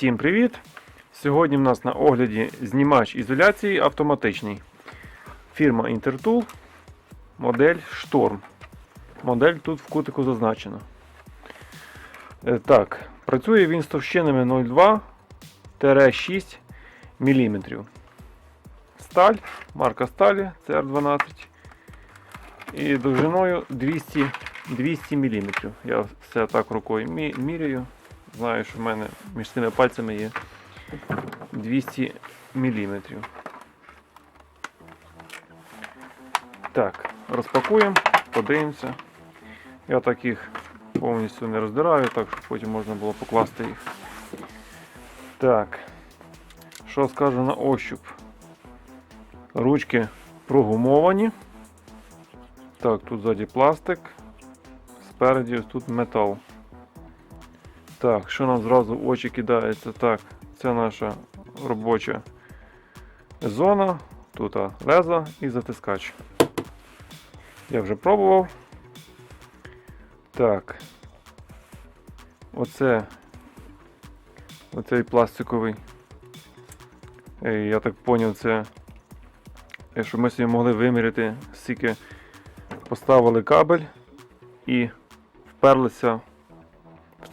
Всім привіт! Сьогодні в нас на огляді знімач ізоляції автоматичний. Фірма Intertool, модель Storm. Модель тут в кутику зазначена. Е, Так, працює він з товщинами 0,2-6 мм. Сталь, марка сталі CR12 і довжиною 200, 200 мм. Я все так рукою міряю. Знаю, що в мене між цими пальцями є 200 мм. Так, розпакуємо, подивимося. Я так їх повністю не роздираю, так щоб потім можна було покласти їх. Так, що скажу на ощуп? Ручки прогумовані. Так, тут ззаді пластик, спереді ось тут метал. Так, що нам зразу в очі кидається? Так, це наша робоча зона. Тут а, леза і затискач. Я вже пробував. Так. Оце оцей пластиковий. Я так зрозумів, це е, щоб ми собі могли виміряти, скільки поставили кабель і вперлися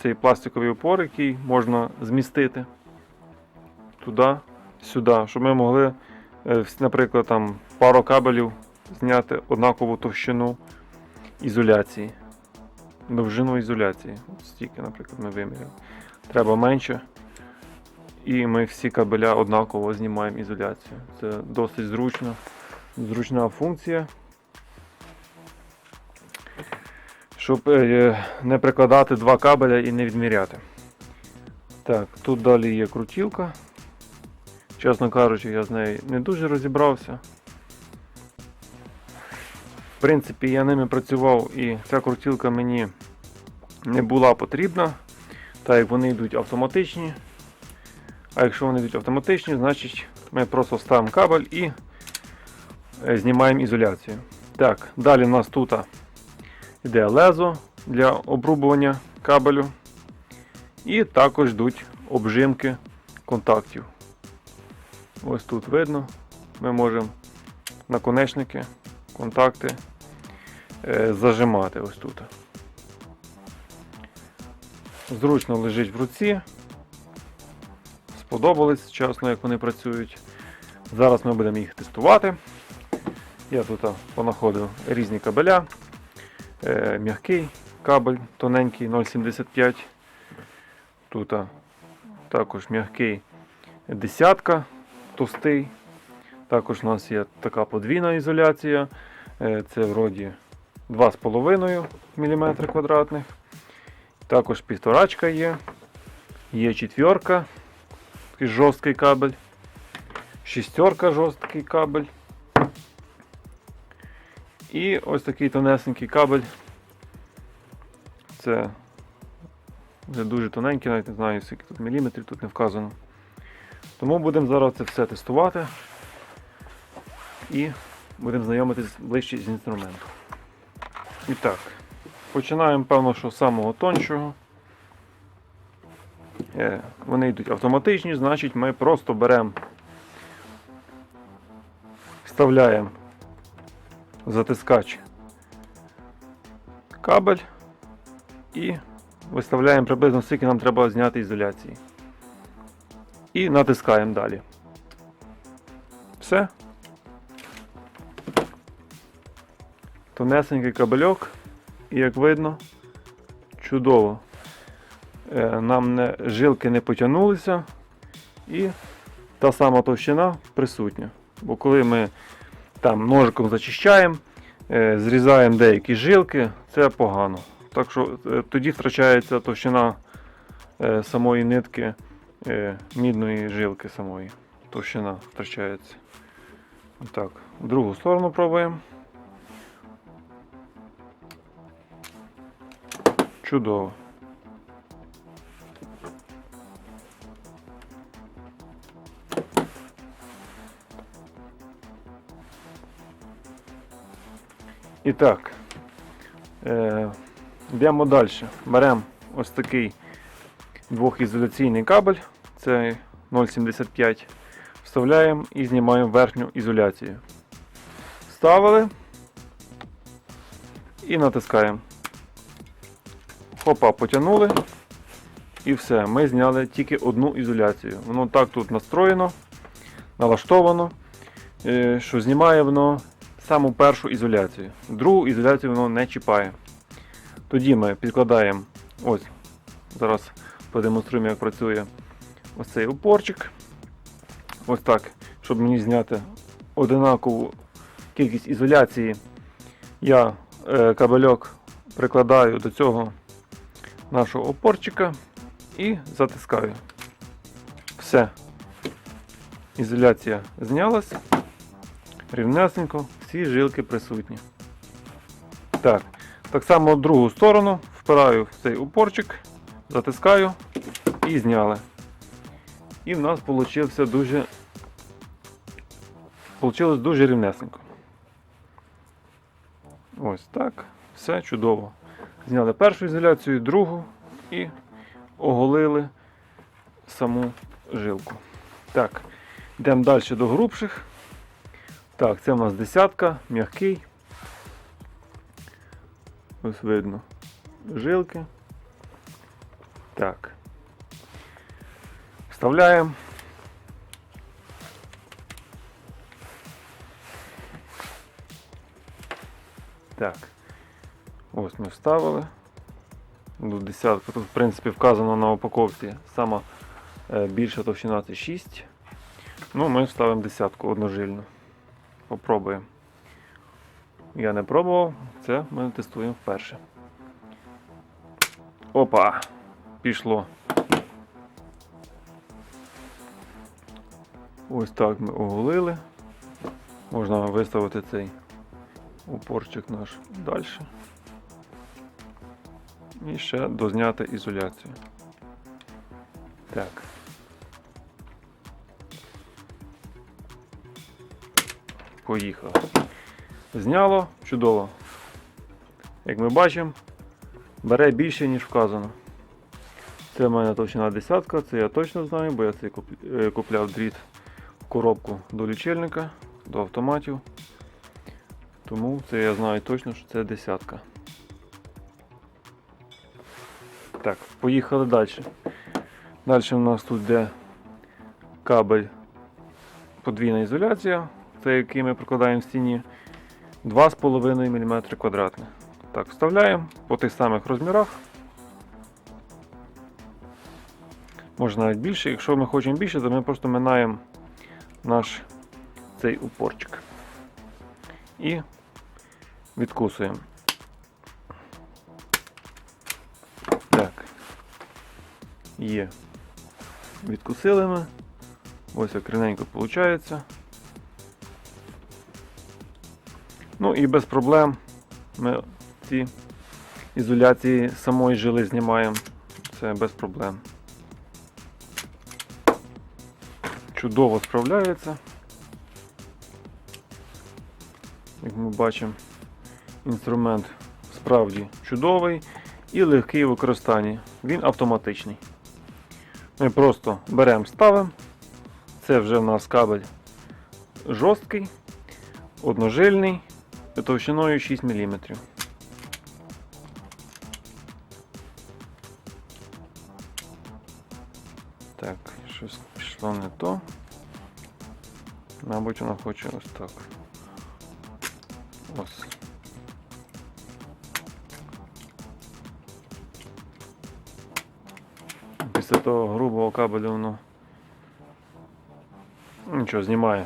цей пластиковий опор, який можна змістити туди, сюди, щоб ми могли, е, наприклад, там пару кабелів зняти однакову товщину ізоляції. Довжину ізоляції. Стільки, наприклад, ми виміряли. Треба менше. І ми всі кабеля однаково знімаємо ізоляцію. Це досить зручно. Зручна функція. Щоб е, не прикладати два кабеля і не відміряти. Так, тут далі є крутілка. Чесно кажучи, я з нею не дуже розібрався. В принципі, я ними працював і ця крутілка мені не була потрібна, так як вони йдуть автоматичні. А якщо вони йдуть автоматичні, значить ми просто ставимо кабель і е, знімаємо ізоляцію. Так, далі в нас тут йде лезо для обрубування кабелю. І також йдуть обжимки контактів. Ось тут видно, ми можемо наконечники, контакти е, зажимати ось тут. Зручно лежить в руці. Сподобались чесно, як вони працюють. Зараз ми будемо їх тестувати. Я тут понаходив різні кабеля. Е, м'який кабель тоненький 0,75. Тут також м'який десятка товстий. Також у нас є така подвійна ізоляція. Е, Це вроді 2,5 мм квадратних. Також півторачка є. Є четверка, жорсткий кабель. Шістерка жорсткий кабель. І ось такий тонесенький кабель. Це вже дуже тоненький, навіть не знаю, скільки тут міліметрів, тут не вказано. Тому будемо зараз це все тестувати і будемо знайомитись ближче з інструментом. І так, починаємо, певно, що з самого тоншого. Е, Вони йдуть автоматичні, значить ми просто беремо, вставляємо затискач кабель і виставляємо приблизно скільки нам треба зняти ізоляції. І натискаємо далі. Все. Тонесенький кабельок, і як видно, чудово. Е, Нам не, жилки не потягнулися і та сама товщина присутня. Бо коли ми там ножиком зачищаємо, е, зрізаємо деякі жилки, це погано. Так що е, тоді втрачається товщина е, самої нитки мідної жилки самої. Товщина втрачається. Так, другу сторону пробуємо. Чудово. І так, е, йдемо далі. Беремо ось такий двохізоляційний кабель це 0,75. Вставляємо і знімаємо верхню ізоляцію. Вставили і натискаємо. Хопа, потягнули. І все. Ми зняли тільки одну ізоляцію. Воно так тут настроєно, налаштовано, е, що знімає воно саму першу ізоляцію. Другу ізоляцію воно не чіпає. Тоді ми підкладаємо ось. Зараз продемонструємо, як працює ось цей упорчик. Ось так, щоб мені зняти одинакову кількість ізоляції. Я е, кабельок прикладаю до цього нашого опорчика і затискаю. Все. Ізоляція знялась. Рівнесенько, всі жилки присутні. Так, так само другу сторону впираю в цей упорчик, затискаю і зняли. І в нас вийшло дуже, получилось дуже рівнесенько. Ось так. Все чудово. Зняли першу ізоляцію, другу і оголили саму жилку. Так, йдемо далі до грубших. Так, це у нас десятка, м'який. Ось видно жилки. Так. Вставляємо. Так. Ось ми вставили. До десятку. Тут, в принципі, вказано на упаковці сама е, більша товщина це 6. Ну, ми вставимо десятку одножильну. Попробуємо. Я не пробував, це ми тестуємо вперше. Опа! Пішло. Ось так ми оголили. Можна виставити цей упорчик наш далі. І ще дозняти ізоляцію. Так. Поїхав. Зняло чудово. Як ми бачимо, бере більше, ніж вказано. Це в мене товщина десятка, це я точно знаю, бо я цей е, купляв дріт в коробку до лічильника, до автоматів. Тому це я знаю точно, що це десятка. Так, поїхали далі. Далі у нас тут йде кабель подвійна ізоляція, це який ми прикладаємо в стіні 2,5 мм квадратних. Так, вставляємо по тих самих розмірах. Можна навіть більше. Якщо ми хочемо більше, то ми просто минаємо наш цей упорчик. І відкусуємо. Так. Є. Відкусили ми. Ось як рівненько виходить. Ну і без проблем ми ці ізоляції самої жили знімаємо. Це без проблем. Чудово справляється. Як ми бачимо, інструмент справді чудовий і легкий у використанні. Він автоматичний. Ми просто беремо, ставимо. Це вже в нас кабель жорсткий, одножильний, товщиною 6 мм. Так, щось пішло не то. Мабуть, вона хоче ось так. Ось. Після того грубого кабелю воно нічого знімає.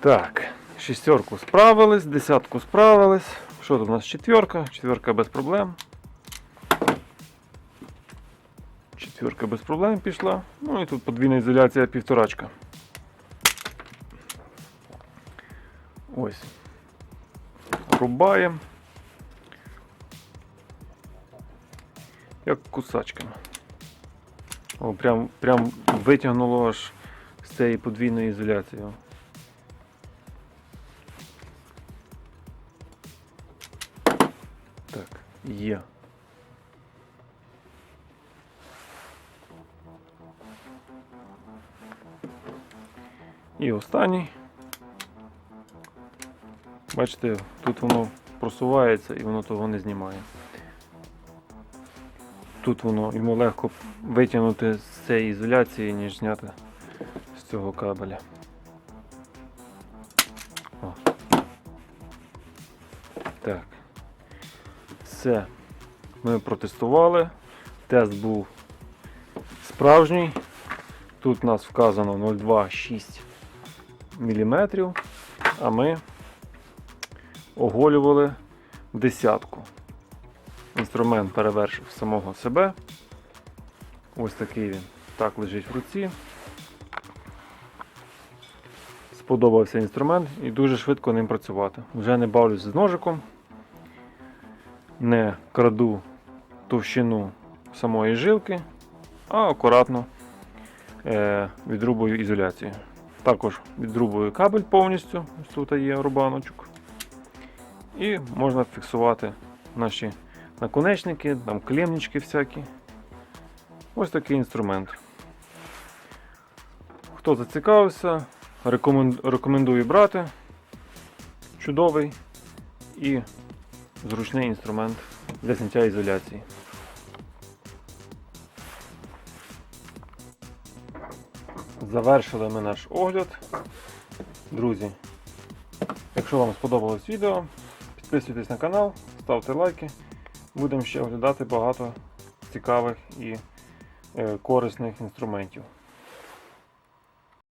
Так, шістерку справились, десятку справились. Що тут у нас четверка? Четверка без проблем. Четверка без проблем пішла. Ну і тут подвійна ізоляція півторачка. Ось. Рубаємо. Як кусачками. О, прям, прям витягнуло аж з цієї подвійної ізоляції. є. І останній. Бачите, тут воно просувається і воно того не знімає. Тут воно йому легко витягнути з цієї ізоляції, ніж зняти з цього кабеля. О. Так. Все. Ми протестували. Тест був справжній. Тут у нас вказано 0,26 мм, а ми оголювали десятку. Інструмент перевершив самого себе. Ось такий він так лежить в руці. Сподобався інструмент і дуже швидко ним працювати. Вже не бавлюсь з ножиком, не краду товщину самої жилки, а акуратно е, відрубую ізоляцію. Також відрубую кабель повністю, ось тут є рубаночок. І можна фіксувати наші наконечники, там клемнички всякі. Ось такий інструмент. Хто зацікавився, рекомендую брати. Чудовий і зручний інструмент для зняття ізоляції. Завершили ми наш огляд. Друзі, якщо вам сподобалось відео, підписуйтесь на канал, ставте лайки. Будемо ще оглядати багато цікавих і е, корисних інструментів.